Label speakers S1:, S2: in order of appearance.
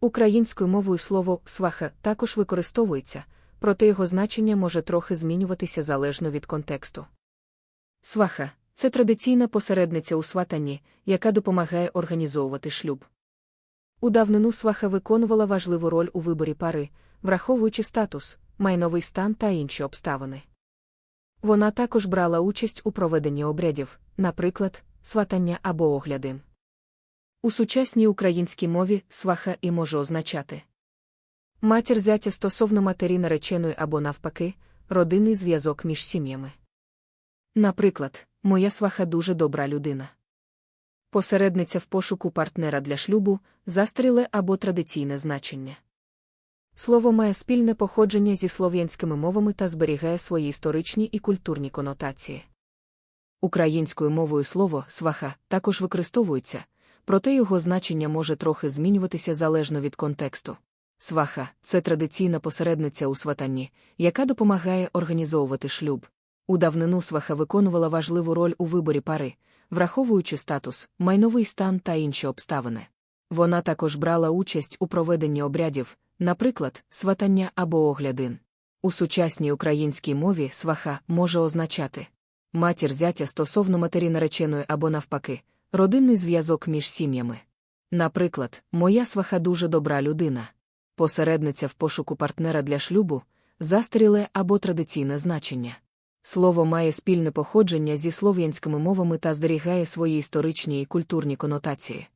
S1: Українською мовою слово сваха також використовується, проте його значення може трохи змінюватися залежно від контексту. Сваха це традиційна посередниця у сватанні, яка допомагає організовувати шлюб. У давнину сваха виконувала важливу роль у виборі пари, враховуючи статус, майновий стан та інші обставини. Вона також брала участь у проведенні обрядів, наприклад, сватання або огляди. У сучасній українській мові сваха і може означати матір зятя стосовно матері нареченої або навпаки, родинний зв'язок між сім'ями. Наприклад, моя сваха дуже добра людина. Посередниця в пошуку партнера для шлюбу, застріле або традиційне значення. Слово має спільне походження зі слов'янськими мовами та зберігає свої історичні і культурні конотації. Українською мовою слово сваха також використовується, проте його значення може трохи змінюватися залежно від контексту. Сваха це традиційна посередниця у сватанні, яка допомагає організовувати шлюб. У давнину сваха виконувала важливу роль у виборі пари, враховуючи статус, майновий стан та інші обставини. Вона також брала участь у проведенні обрядів, наприклад, сватання або оглядин. У сучасній українській мові сваха може означати матір зятя стосовно матері нареченої або навпаки, родинний зв'язок між сім'ями. Наприклад, моя сваха дуже добра людина, посередниця в пошуку партнера для шлюбу, застріле або традиційне значення. Слово має спільне походження зі слов'янськими мовами та зберігає свої історичні і культурні конотації.